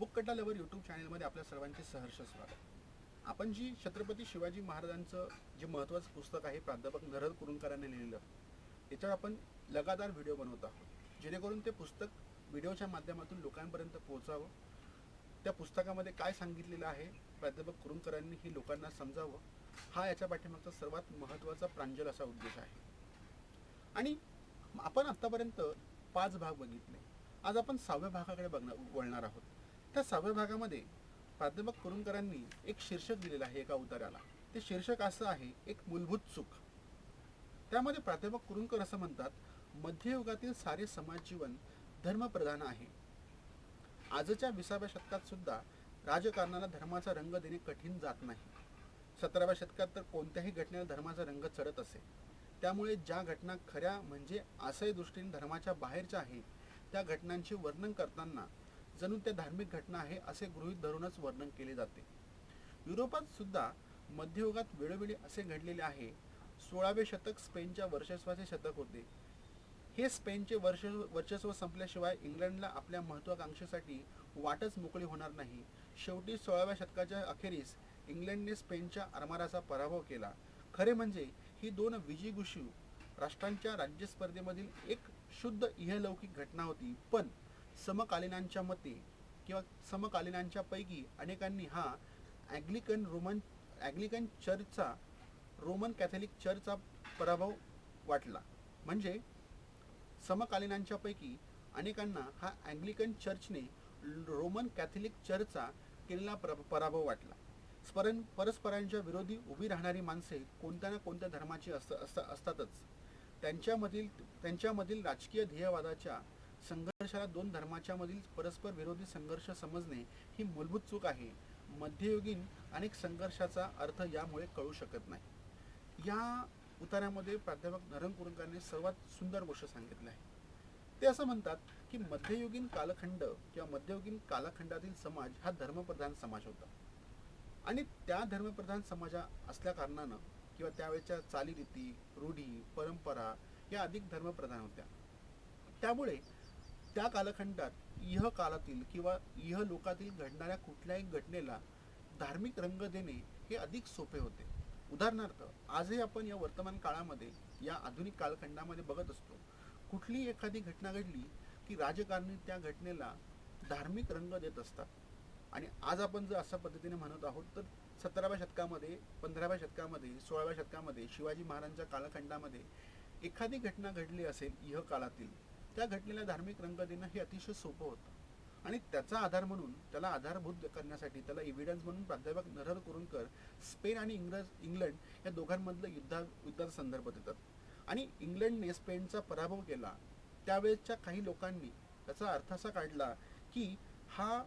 Book कट्टा lover YouTube चॅनलमध्ये आपल्या सर्वांचे सहर्ष स्वागत. आपण जी छत्रपती शिवाजी महाराजांचं जे महत्त्वाचं पुस्तक आहे प्राध्यापक नरहर कुरुंकरांनी लिहिलेलं याच्यावर आपण लगातार व्हिडिओ बनवत आहोत. जेणेकरून ते पुस्तक व्हिडिओच्या माध्यमातून लोकांपर्यंत पोहोचावं. त्या पुस्तकामध्ये काय सांगितलेलं आहे प्राध्यापक कुरुंकरांनी ही लोकांना समजावं. हा याच्या पाठीमागचा सर्वात महत्त्वाचा प्रांजल असा उद्देश आहे. आणि आपण आत्तापर्यंत पाच भाग बघितले. आज आपण सहाव्या भागाकडे बघणार वळणार आहोत. त्या सहाव्या भागामध्ये प्राध्यापक कुरुंकरांनी एक शीर्षक दिलेलं आहे एका उतार्याला ते शीर्षक असं आहे एक मूलभूत चूक त्यामध्ये प्राध्यापक कुरुंकर असं म्हणतात मध्ययुगातील सारे समाज जीवन धर्मप्रधान आहे. आजच्या विसाव्या शतकात सुद्धा राजकारणाला धर्माचा रंग देणे कठीण जात नाही. सतराव्या शतकात तर कोणत्याही घटनेला धर्माचा रंग चढत असे. त्यामुळे ज्या घटना खऱ्या म्हणजे आशय दृष्टीने धर्माच्या बाहेरच्या आहेत त्या घटनांचे वर्णन करताना जणू त्या धार्मिक घटना आहे असे गृहीत धरूनच वर्णन केले जाते. युरोपात सुद्धा मध्ययुगात वेळोवेळी असे घडलेले आहे. सोळावे शतक स्पेनच्या वर्चस्वाचे शतक होते. हे स्पेनचे वर्ष वर्चस्व संपल्याशिवाय इंग्लंडला आपल्या महत्वाकांक्षेसाठी वाटच मोकळी होणार नाही. शेवटी सोळाव्या शतकाच्या अखेरीस इंग्लंडने स्पेनच्या आरमाराचा पराभव केला. खरे म्हणजे ही दोन विजिगुशू राष्ट्रांच्या राज्य स्पर्धेमधील एक शुद्ध इहलौकिक घटना होती. पण समकालीनांच्या मते किंवा समकालीनांच्या पैकी अनेकांनी हा अँग्लिकन रोमन अँग्लिकन चर्चचा रोमन कॅथलिक चर्चचा पराभव वाटला. म्हणजे समकालीनांच्या पैकी अनेकांना हा अँग्लिकन चर्चने रोमन कॅथलिक चर्चचा केलेला पर पराभव वाटला. स्परन परस्परांच्या विरोधी उभी राहणारी माणसे कोणत्या ना कोणत्या धर्माची असत असतातच. त्यांच्यामधील त्यांच्यामधील राजकीय ध्येयवादाच्या संघर्षाला दोन धर्माच्या मधील परस्पर विरोधी संघर्ष समजणे ही मूलभूत चूक आहे. मध्ययुगीन अनेक संघर्षाचा अर्थ यामुळे कळू शकत नाही. या उतारामध्ये प्राध्यापक नरंग कुरुंकांनी सर्वात सुंदर गोष्ट सांगितले आहे. ते असं म्हणतात की मध्ययुगीन कालखंड किंवा मध्ययुगीन कालखंडातील समाज हा धर्मप्रधान समाज होता. आणि त्या धर्मप्रधान समाजा असल्या कारणानं किंवा त्यावेळेच्या चालीरीती रूढी परंपरा या अधिक धर्मप्रधान होत्या. त्यामुळे त्या कालखंडात इह कालातील किंवा इह लोकातील घडणाऱ्या कुठल्याही घटनेला धार्मिक रंग देणे हे अधिक सोपे होते. उदाहरणार्थ आजही आपण या वर्तमान काळामध्ये या आधुनिक कालखंडामध्ये बघत असतो. कुठलीही एखादी घटना घडली की राजकारणी त्या घटनेला धार्मिक रंग देत असतात. आणि आज आपण जर अशा पद्धतीने म्हणत आहोत तर सतराव्या शतकामध्ये पंधराव्या शतकामध्ये सोळाव्या शतकामध्ये शिवाजी महाराजांच्या कालखंडामध्ये एखादी घटना घडली असेल इह काळातील त्या घटनेला धार्मिक रंग देणं हे अतिशय सोपं होतं. आणि त्याचा आधार म्हणून त्याला आधारभूत करण्यासाठी त्याला एव्हिडन्स म्हणून प्राध्यापक नरहर कुरुंकर स्पेन आणि इंग्रज इंग्लंड या दोघांमधलं युद्धा युद्धाचा संदर्भ देतात. आणि इंग्लंडने स्पेनचा पराभव केला त्यावेळेसच्या काही लोकांनी त्याचा अर्थ असा काढला की हा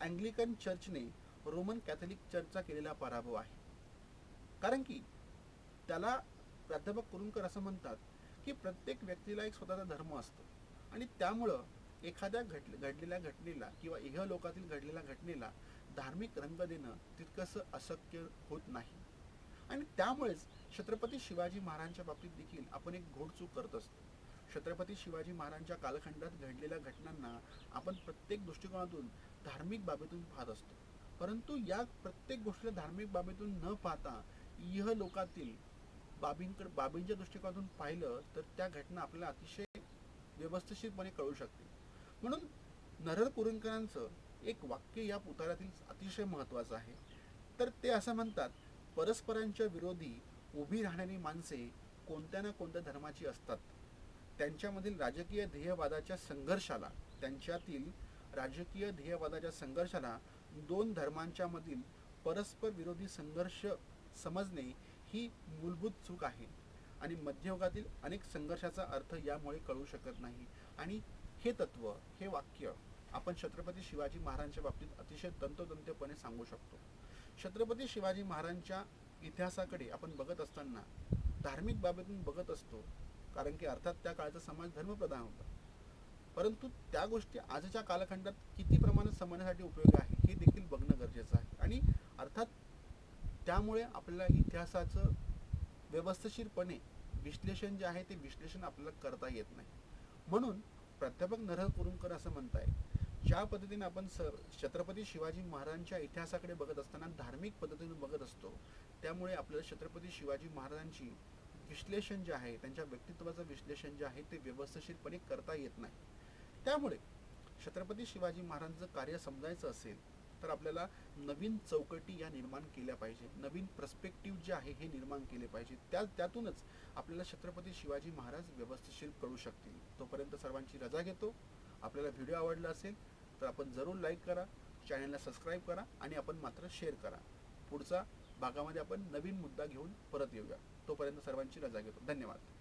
अँग्लिकन चर्चने रोमन कॅथलिक चर्चचा केलेला पराभव आहे. कारण की त्याला प्राध्यापक कुरुंकर असं म्हणतात की प्रत्येक व्यक्तीला एक स्वतःचा धर्म असतो. आणि त्यामुळं एखाद्या घट घडलेल्या घटनेला किंवा इह लोकातील घडलेल्या घटनेला धार्मिक रंग देणं तितकंसं अशक्य होत नाही. आणि त्यामुळेच छत्रपती शिवाजी महाराजांच्या बाबतीत देखील आपण एक घोडचूक करत असतो. छत्रपती शिवाजी महाराजांच्या कालखंडात घडलेल्या घटनांना आपण प्रत्येक दृष्टिकोनातून धार्मिक बाबीतून पाहत असतो. परंतु या प्रत्येक गोष्टीला धार्मिक बाबीतून न पाहता इह लोकातील बाबींकडे बाबींच्या दृष्टिकोनातून पाहिलं तर त्या घटना आपल्याला अतिशय व्यवस्थितपणे कळू शकते. म्हणून नरहर कुरुंकरांचं एक वाक्य या पुतळ्यातील अतिशय महत्त्वाचं आहे. तर ते असं म्हणतात परस्परांच्या विरोधी उभी राहणारी माणसे कोणत्या ना कोणत्या धर्माची असतात. त्यांच्यामधील राजकीय ध्येयवादाच्या संघर्षाला त्यांच्यातील राजकीय ध्येयवादाच्या संघर्षाला दोन धर्मांच्या मधील परस्पर विरोधी संघर्ष समजणे ही मूलभूत चूक आहे. आणि मध्ययुगातील अनेक संघर्षाचा अर्थ यामुळे कळू शकत नाही. आणि हे तत्व हे वाक्य आपण छत्रपती शिवाजी महाराजांच्या बाबतीत अतिशय तंतोतंतपणे सांगू शकतो. छत्रपती शिवाजी महाराजांच्या इतिहासाकडे आपण बघत असताना धार्मिक बाबीतून बघत असतो कारण की अर्थात त्या काळचा समाज धर्मप्रधान होता. परंतु त्या गोष्टी आजच्या कालखंडात किती प्रमाणात समाजासाठी उपयोग आहे हे देखील बघणं गरजेचं आहे. आणि अर्थात त्यामुळे आपल्याला इतिहासाचं व्यवस्थशीरपणे विश्लेषण जे आहे ते विश्लेषण आपल्याला करता येत नाही. म्हणून प्राध्यापक नरहर कुरुंकर असं म्हणताय ज्या पद्धतीने आपण सर छत्रपती शिवाजी महाराजांच्या इतिहासाकडे बघत असताना धार्मिक पद्धतीने बघत असतो त्यामुळे आपल्याला छत्रपती शिवाजी महाराजांची विश्लेषण जे आहे त्यांच्या व्यक्तित्वाचं विश्लेषण जे आहे ते व्यवस्थितपणे करता येत नाही. त्यामुळे छत्रपती शिवाजी महाराजांचं कार्य समजायचं असेल तर आपल्याला नवीन चौकटी या निर्माण केल्या पाहिजे नवीन प्रस्पेक्टिव्ह जे आहे हे निर्माण केले पाहिजे त्या त्यातूनच आपल्याला छत्रपती शिवाजी महाराज व्यवस्थिशीर कळू शकतील. तोपर्यंत सर्वांची रजा घेतो. आपल्याला व्हिडिओ आवडला असेल तर आपण जरूर लाईक करा चॅनलला सबस्क्राईब करा आणि आपण मात्र शेअर करा. पुढचा भागामध्ये आपण नवीन मुद्दा घेऊन परत येऊया. तोपर्यंत सर्वांची रजा घेतो. धन्यवाद.